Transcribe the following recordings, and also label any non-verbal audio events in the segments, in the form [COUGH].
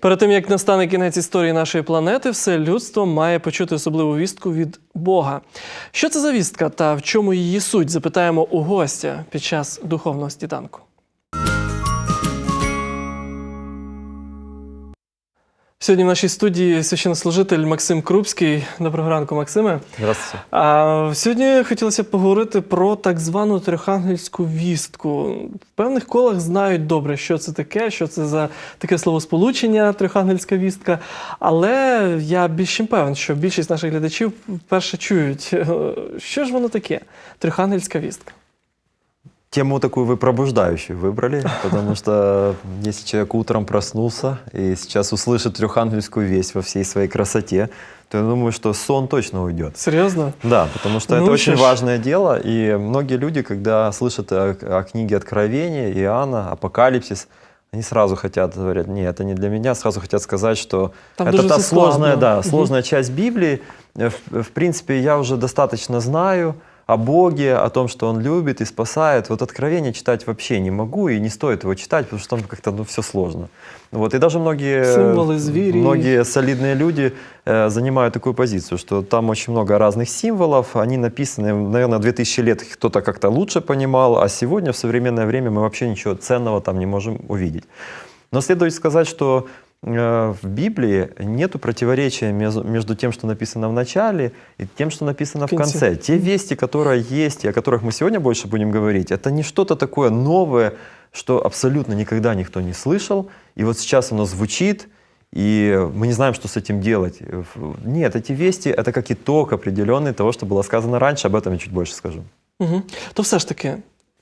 Перед тим як настане кінець історії нашої планети, все людство має почути особливу вістку від Бога. Що це за вістка та в чому її суть? Запитаємо у гостя під час духовного сніданку. Сьогодні в нашій студії священнослужитель Максим Крупський. Доброго ранку, Максиме. Здравствуйте. А сьогодні хотілося б поговорити про так звану трьохангельську вістку. В певних колах знають добре, що це таке, що це за таке словосполучення трьохангельська вістка. Але я більш чим певен, що більшість наших глядачів вперше чують, що ж воно таке трьохангельська вістка. Тему такую вы пробуждающую выбрали, потому что если человек утром проснулся и сейчас услышит трехангельскую весть во всей своей красоте, то я думаю, что сон точно уйдет. Серйозно? Да, потому что Ну, это очень важное дело, и многие люди, когда слышат о, о книге Откровения, Иоанна, Апокалипсис, они сразу хотят, говорят, нет, это не для меня, сразу хотят сказать, что Там это та сложная, складно. да, сложная часть Библии. Э, В, в принципе, я уже достаточно знаю о Боге, о том, что Он любит и спасает. Вот Откровение читать вообще не могу, и не стоит его читать, потому что там как-то ну, все сложно. Вот, и даже многие, Символы, звери. многие солидные люди э, занимают такую позицию, что там очень много разных символов, они написаны, наверное, 2000 лет кто-то как-то лучше понимал, а сегодня, в современное время, мы вообще ничего ценного там не можем увидеть. Но следует сказать, что в Библии нет противоречия между, тем, что написано в начале, и тем, что написано в В конце. Те вести, которые есть, и о которых мы сегодня больше будем говорить, это не что-то такое новое, что абсолютно никогда никто не слышал, и вот сейчас оно звучит, и мы не знаем, что с этим делать. Нет, эти вести — это как итог определенный того, что было сказано раньше, об этом я чуть больше скажу. Угу. То все ж таки,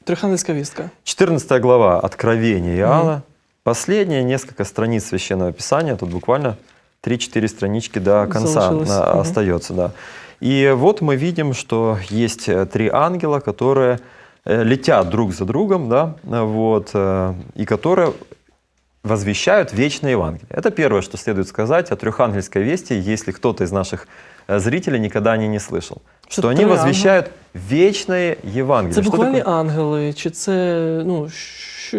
трьохангельська вістка. 14 глава Откровения Иоанна. Последние несколько страниц Священного Писания, тут буквально 3-4 странички до конца на- остается. Да. И вот мы видим, что есть э, три ангела, которые э, летят друг за другом, да, вот, э, и которые возвещают вечное Евангелие. Это первое, что следует сказать о трехангельской вести, если кто-то из наших зрителей никогда о ней не слышал. Что Что они возвещают вечное Евангелие. Це буквальні такое? ангели, чи це ну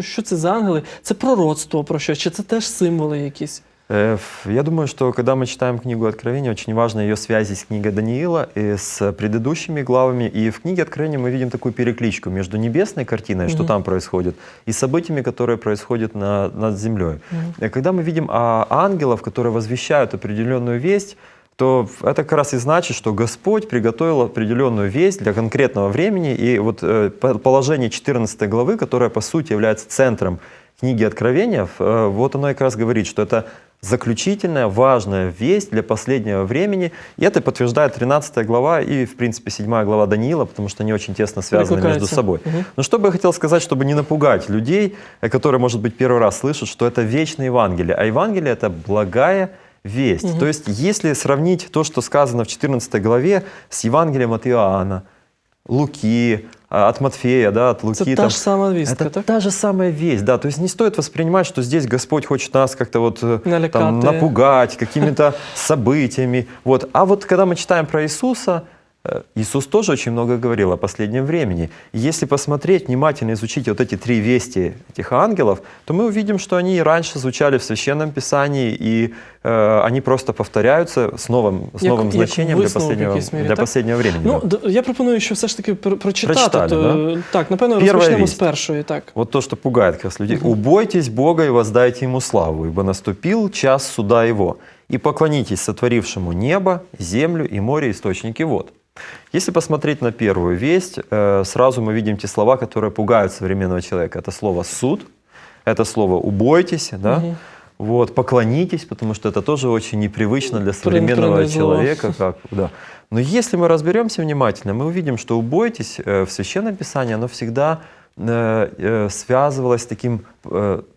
що, що це за ангели? Це пророцтво про що? Чи це теж символи якісь? Я думаю, что когда мы читаем книгу Откровения, очень важно ее связи с книгой Даниила и с предыдущими главами. И в книге Откровения мы видим такую перекличку между небесной картиной, что Мгм. там происходит, и событиями, которые происходят на- над землей. И Когда мы видим а, ангелов, которые возвещают определенную весть, то это как раз и значит, что Господь приготовил определенную весть для конкретного времени. И вот э, по- положение 14 главы, которое по сути является центром книги Откровения, э, вот оно как раз говорит, что это заключительная, важная весть для последнего времени. И это подтверждает 13 глава и, в принципе, 7 глава Даниила, потому что они очень тесно связаны между собой. Мгм. Но что бы я хотел сказать, чтобы не напугать людей, э, которые, может быть, первый раз слышат, что это вечное Евангелие. А Евангелие — это благая весть. Мгм. То есть, если сравнить то, что сказано в 14 главе, с Евангелием от Иоанна, Луки, а, от Матфея, да, от Луки. Це та там, ж сама вістка, это так? та же самая весть, да. То есть не стоит воспринимать, что здесь Господь хочет нас как-то вот э, там, Налякати. напугать какими-то [LAUGHS] событиями. Вот. А вот когда мы читаем про Иисуса, э, Иисус тоже очень много говорил о последнем времени. И если посмотреть, внимательно изучить вот эти три вести этих ангелов, то мы увидим, что они и раньше звучали в Священном Писании, и э, они просто повторяются с новым, с Як- новым як значением для висновок в последнего, якійсь мірі, для так? последнего времени. Ну, да. д- я пропоную, що все ж таки пр- прочитати. Прочитали, то, Так, напевно, Перша розпочнемо з вість. першої. Так. Вот то, что пугает как раз людей. «Убойтесь Бога и воздайте Ему славу, ибо наступил час суда Его, и поклонитесь сотворившему небо, землю и море, источники вод». Если посмотреть на первую весть, э, сразу мы видим те слова, которые пугают современного человека. Это слово «суд», это слово «убойтесь», да? Мгм. Вот, поклонитесь, потому что это тоже очень непривычно для современного человека. Как, да. Но если мы разберемся внимательно, мы увидим, что «убойтесь» э, в Священном Писании, оно всегда э, связывалось с таким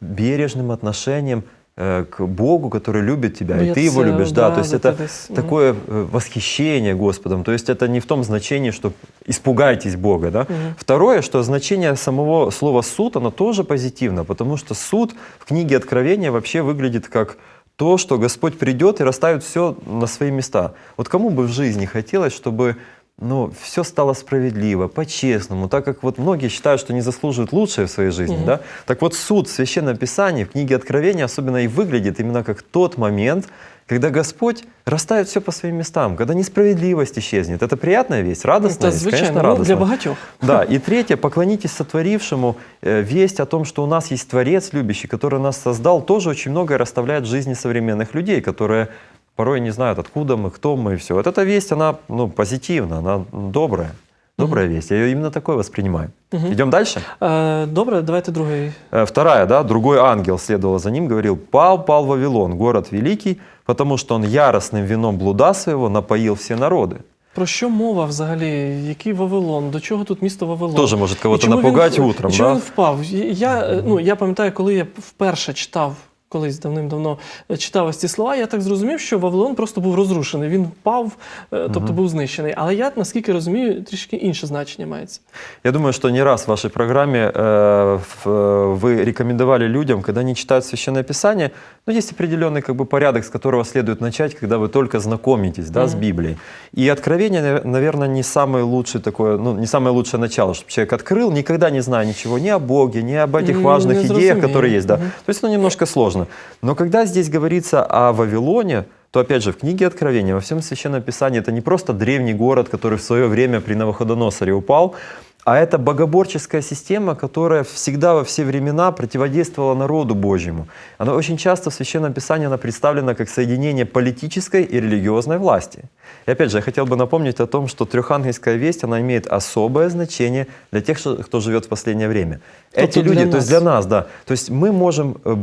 бережным отношением э, к Богу, который любит тебя, и ты его любишь. Да, да, то есть это это мгм. такое э, восхищение Господом. То есть это не в том значении, что испугайтесь Бога. Да? Мгм. Второе, что значение самого слова суд, оно тоже позитивно, потому что суд в книге Откровения вообще выглядит как то, что Господь придет и расставит все на свои места. Вот кому бы в жизни хотелось, чтобы ну, все стало справедливо, по-честному, так как вот многие считают, что не заслуживают лучшее в своей жизни, Мгм. да, так вот суд в Священном Писании, в книге Откровения особенно и выглядит именно как тот момент, когда Господь расставит все по своим местам, когда несправедливость исчезнет. Это приятная весть, радостная Та, весть, звичайно, конечно, радостная. для багатьох. Да, и третье, поклонитесь сотворившему. Э, Весть о том, что у нас есть Творец любящий, который нас создал, тоже очень многое расставляет в жизни современных людей, которые порой не знают, откуда мы, кто мы и все. Вот эта весть, она ну, позитивна, она добрая. Добрая весть. Я ее именно такой воспринимаю. Мгм. Идем дальше. Е, добре, давайте другий. Э, Вторая, да, другой ангел следовал за ним, говорил, «Пал, пал Вавилон, город великий, потому что он яростным вином блуда своего напоил все народы». Про що мова взагалі? Який Вавилон? До чого тут місто Вавилон? Тоже может І кого-то чому він напугать в- утром, і чому да? він впав? Я, е, ну, я пам'ятаю, коли я вперше читав. Колись давним-давно е, читав ось ці слова, я так зрозумів, що Вавилон просто був розрушений. Він впав, е, тобто був знищений. Але я, наскільки розумію, трішки інше значення мається. Я думаю, что не раз в вашей программе э, в- э, вы рекомендовали людям, когда они читают Священное Писание, ну, есть определенный как бы, порядок, с которого следует начать, когда вы только знакомитесь да, с Мгм. Библией. И Откровение, наверное, не самое лучшее такое, ну, не самое лучшее начало, чтобы человек открыл, никогда не зная ничего ни о Боге, ни об этих М, важных не идеях, зрозумеет. которые есть. Да. Мгм. То есть, ну, немножко сложно. Но когда здесь говорится о Вавилоне, то опять же в книге Откровения, во всем Священном Писании, это не просто древний город, который в свое время при Навуходоносоре упал, а это богоборческая система, которая всегда во все времена противодействовала народу Божьему. Она очень часто в Священном Писании она представлена как соединение политической и религиозной власти. И опять же, я хотел бы напомнить о том, что трехангельская весть, она имеет особое значение для тех, кто живет в последнее время. Тобто Эти люди, для то есть нас. для нас, да. То есть мы можем э,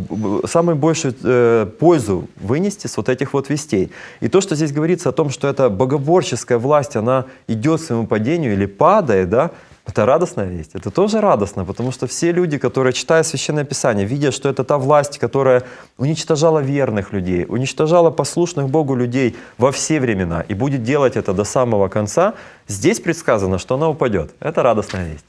самую большую э, пользу вынести с вот этих вот вестей. И то, что здесь говорится о том, что эта богоборческая власть, она идет к своему падению или падает, да, это радостная весть. Это тоже радостно, потому что все люди, которые читают Священное Писание, видят, что это та власть, которая уничтожала верных людей, уничтожала послушных Богу людей во все времена и будет делать это до самого конца, здесь предсказано, что она упадет. Это радостная весть.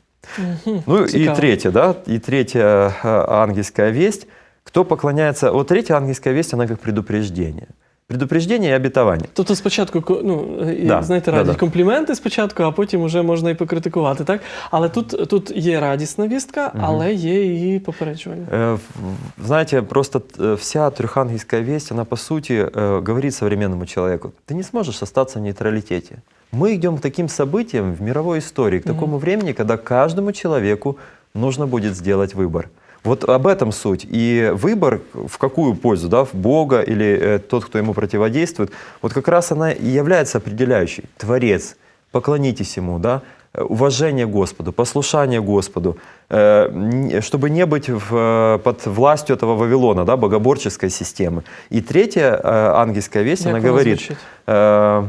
Ну и третье, да, и третья э, ангельская весть. Кто поклоняется... Вот третья ангельская весть, она как предупреждение. Предупреждение и обетование. Тобто спочатку ко- ну, е, як, Да, знаєте, да, радять да. компліменти спочатку, а потім вже можна і покритикувати, так? Але тут, тут є радісна вістка, але є і попереджування. Э, в- Знаете, просто э, вся трехангельская весть, она по сути э, говорит современному человеку, ты не сможешь остаться в нейтралитете. Мы идем к таким событиям в мировой истории, к Мгм. такому времени, когда каждому человеку нужно будет сделать выбор. Вот об этом суть. И выбор в какую пользу, да, в Бога или э, тот, кто ему противодействует, вот как раз она и является определяющей. Творец, поклонитесь ему, да, э, уважение Господу, послушание Господу, э, чтобы не быть в, э, под властью этого Вавилона, да, богоборческой системы. И третья ангельская весть, Як она говорит, звучить? Э,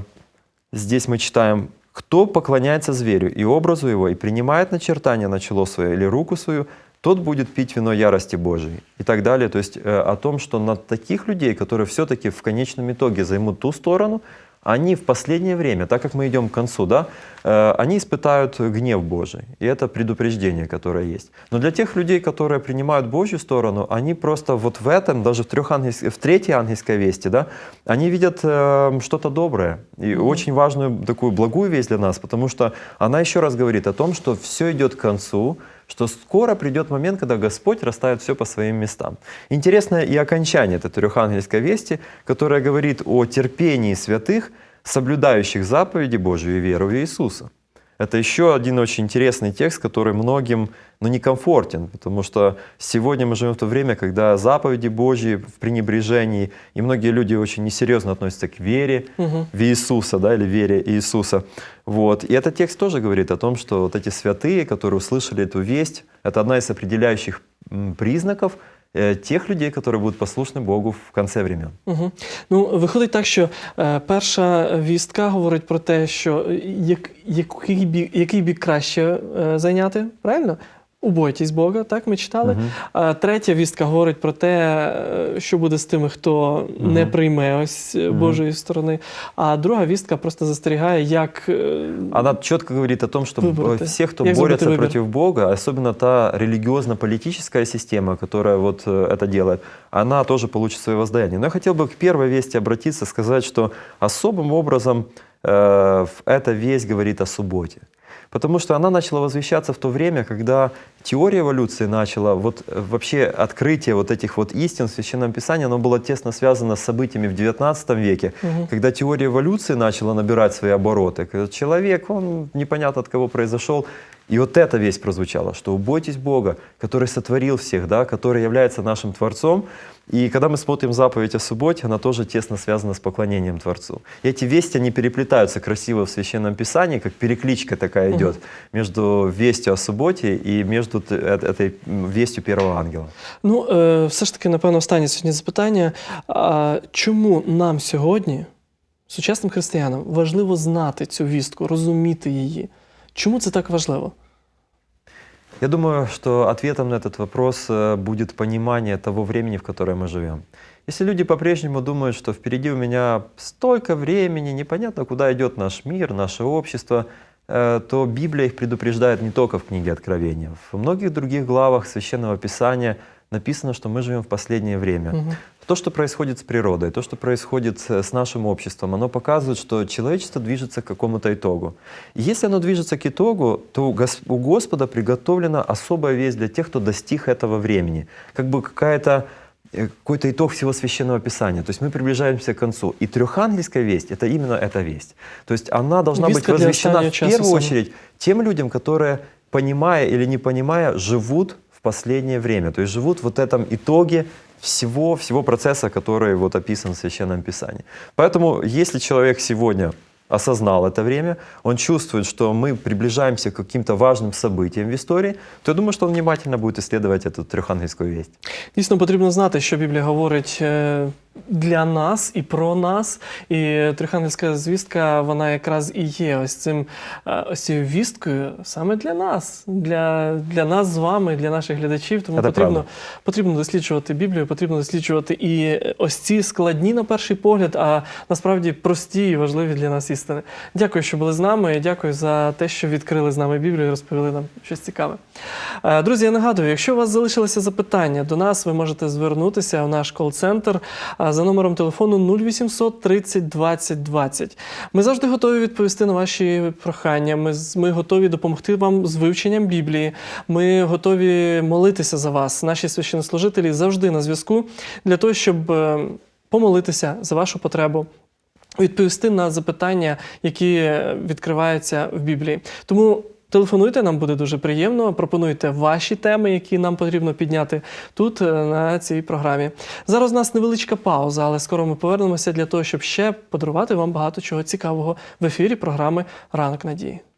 Здесь мы читаем, кто поклоняется зверю и образу его, и принимает начертание на чело свое или руку свою, тот будет пить вино ярости Божией и так далее. То есть э, о том, что на таких людей, которые все-таки в конечном итоге займут ту сторону, они в последнее время, так как мы идем к концу, да, э, они испытают гнев Божий. И это предупреждение, которое есть. Но для тех людей, которые принимают Божью сторону, они просто вот в этом, даже в, трехангельс- в третьей ангельской вести, да, они видят э, что-то доброе и очень важную такую благую весть для нас, потому что она еще раз говорит о том, что все идет к концу, что скоро придет момент, когда Господь расставит все по своим местам. Интересно и окончание этой трехангельской вести, которая говорит о терпении святых, соблюдающих заповеди Божию и веру в Иисуса. Это еще один очень интересный текст, который многим ну, некомфортен, потому что сегодня мы живем в то время, когда заповеди Божьи в пренебрежении, и многие люди очень несерьезно относятся к вере Мгм. в Иисуса, да, или вере Иисуса. Вот. И этот текст тоже говорит о том, что вот эти святые, которые услышали эту весть, это одна из определяющих признаков тех людей, которые будут послушны Богу в конце времен. Угу. Ну, виходить так, що е, перша вістка говорить про те, що е, як, який, бік, який бік краще е, зайняти, правильно? Убойтесь Бога, так ми читали. Мгм. А третя вістка говорить про те, е, що буде з тими, хто не Мгм. прийме ось е, Мгм. Божої сторони. А друга вістка просто застерігає, як е, Она четко говорит о том, что б- Выбор-то. все, кто Як борется зробити вибір? против Бога, особенно та религиозно-политическая система, которая вот э, это делает, она тоже получит свое воздаяние. Но я хотел бы к первой вести обратиться, сказать, что особым образом э, в- эта весть говорит о субботе. Потому что она начала возвещаться в то время, когда теория эволюции начала, вот э, вообще открытие вот этих вот истин в Священном Писании, оно было тесно связано с событиями в XIX веке, когда теория эволюции начала набирать свои обороты, когда человек, он непонятно от кого произошел, и вот эта весть прозвучала, что убойтесь Бога, который сотворил всех, да, который является нашим Творцом. И когда мы смотрим заповедь о субботе, она тоже тесно связана с поклонением Творцу. И эти вести, они переплетаются красиво в Священном Писании, как перекличка такая идет между вестью о субботе и между т- э- этой м, вестью первого ангела. Ну, е, все ж таки, напевно, останнє сьогодні запитання. А, чому нам сьогодні, сучасним християнам, важливо знати цю вістку, розуміти її? Чому це так важливо? Я думаю, что ответом на этот вопрос э, будет понимание того времени, в которое мы живем. Если люди по-прежнему думают, что впереди у меня столько времени, непонятно, куда идет наш мир, наше общество, то Библия их предупреждает не только в книге Откровения. В многих других главах Священного Писания написано, что мы живем в последнее время. Мгм. То, что происходит с природой, то, что происходит э, с нашим обществом, оно показывает, что человечество движется к какому-то итогу. И если оно движется к итогу, то у Гос- у Господа приготовлена особая весть для тех, кто достиг этого времени. Как бы какая-то э, какой-то итог всего священного писания. То есть мы приближаемся к концу. И трехангельская весть это именно эта весть. То есть она должна Вестка быть возвещена в первую очередь тем людям, которые, понимая или не понимая, живут в последнее время. То есть живут в вот этом итоге всего, всего процесса, который вот описан в Священном Писании. Поэтому, если человек сегодня осознал это время, он чувствует, что мы приближаемся к каким-то важным событиям в истории, то я думаю, что он внимательно будет исследовать эту трехангельскую весть. Дійсно, потрібно знати, що Біблія говорить е, Для нас і про нас. І Трихангельська звістка, вона якраз і є ось цим е, ось цією вісткою саме для нас, для, для нас з вами, для наших глядачів. Тому Це потрібно, правда. потрібно досліджувати Біблію, потрібно досліджувати і е, ось ці складні на перший погляд, а насправді прості і важливі для нас істини. Дякую, що були з нами. Дякую за те, що відкрили з нами Біблію і розповіли нам щось цікаве. Е, Друзі, я нагадую, якщо у вас залишилися запитання до нас, ви можете звернутися в наш кол-центр е, за номером телефону 0800 30 20 20. Ми завжди готові відповісти на ваші прохання. Ми, ми готові допомогти вам з вивченням Біблії. Ми готові молитися за вас. Наші священнослужителі завжди на зв'язку для того, щоб е, помолитися за вашу потребу. Відповісти на запитання, які відкриваються в Біблії. Тому телефонуйте, нам буде дуже приємно. Пропонуйте ваші теми, які нам потрібно підняти тут, е, на цій програмі. Зараз у нас невеличка пауза, але скоро ми повернемося для того, щоб ще подарувати вам багато чого цікавого в ефірі програми Ранок Надії.